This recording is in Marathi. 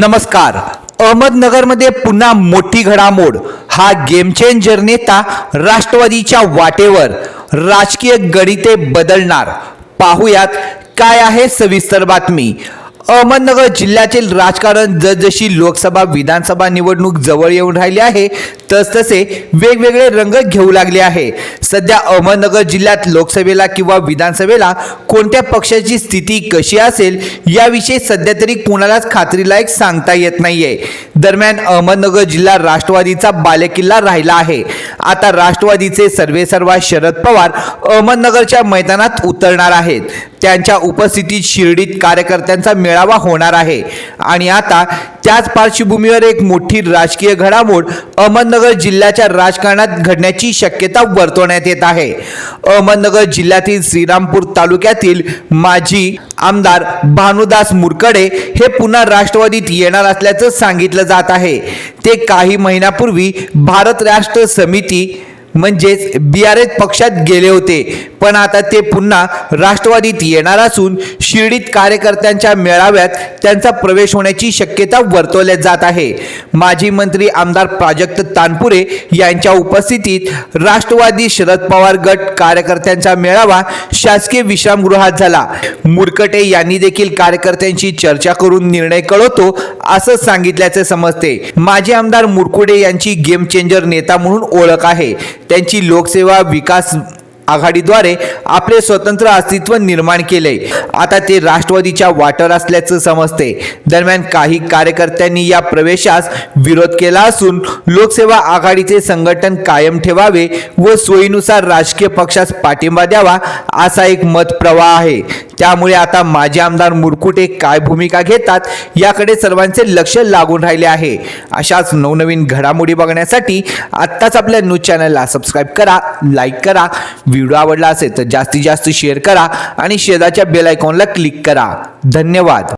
नमस्कार. अहमदनगरमध्ये पुन्हा मोठी घडामोड. हा गेम चेंजर नेता राष्ट्रवादीच्या वाटेवर राजकीय गणिते बदलणार. पाहुयात काय आहे सविस्तर बातमी. अहमदनगर जिल्ह्यातील राजकारण जसजशी लोकसभा विधानसभा निवडणूक जवळ येऊन राहिली आहे तसतसे वेगवेगळे रंग घेऊ लागले आहे. सध्या अहमदनगर जिल्ह्यात लोकसभेला किंवा विधानसभेला कोणत्या पक्षाची स्थिती कशी असेल याविषयी सध्या तरी कुणालाच खात्रीलायक सांगता येत नाहीये. दरम्यान अहमदनगर जिल्हा राष्ट्रवादीचा बालेकिल्ला राहिला आहे. आता राष्ट्रवादीचे सर्वेसर्वा शरद पवार अहमदनगरच्या मैदानात उतरणार आहेत. त्यांच्या उपस्थितीत शिर्डीत कार्यकर्त्यांचा मेळावा होणार आहे. आणि आता त्याच पार्श्वभूमीवर एक मोठी राजकीय घडामोड अहमदनगर जिल्ह्याच्या राजकारणात घडण्याची शक्यता वर्तवण्यात येत आहे. अहमदनगर जिल्ह्यातील श्रीरामपूर तालुक्यातील माजी आमदार भानुदास मुरकडे हे पुन्हा राष्ट्रवादीत येणार असल्याचं सांगितलं जात आहे. ते काही महिन्यापूर्वी भारत राष्ट्र समिती म्हणजेच बी आर एस पक्षात गेले होते. पण आता ते पुन्हा राष्ट्रवादीत येणार असून शिर्डीत कार्यकर्त्यांच्या मेळाव्यात त्यांचा प्रवेश होण्याची शक्यता वर्तवल्या जात आहे. माजी मंत्री आमदार प्राजक्त तानपुरे यांच्या उपस्थितीत राष्ट्रवादी शरद पवार गट कार्यकर्त्यांचा मेळावा शासकीय विश्रामगृहात झाला. मुरकटे यांनी देखील कार्यकर्त्यांशी चर्चा करून निर्णय कळवतो असं सांगितल्याचे समजते. माजी आमदार मुरकुडे यांची गेम चेंजर नेता म्हणून ओळख आहे. त्यांची लोकसेवा विकास आघाडीद्वारे आपले स्वतंत्र अस्तित्व निर्माण केले. आता ते राष्ट्रवादीच्या वाटर असल्याचं समजते. दरम्यान काही कार्यकर्त्यांनी या प्रवेशास विरोध केला असून लोकसेवा आघाडीचे संघटन कायम ठेवावे व सोयीनुसार राजकीय पक्षास पाठिंबा द्यावा असा एक मत प्रवाह आहे. त्यामुळे आता माजी आमदार मुरकुटे काय भूमिका घेतात याकडे सर्वांचे लक्ष लागून राहिले आहे. अशाच नवनवीन घडामोडी बघण्यासाठी आत्ताच आपल्या न्यूज चॅनलला सबस्क्राईब करा लाईक करा व्हिडिओ आवडला असेल तर जास्तीत जास्त शेअर करा आणि शेजारच्या बेल आयकॉनला क्लिक करा. धन्यवाद.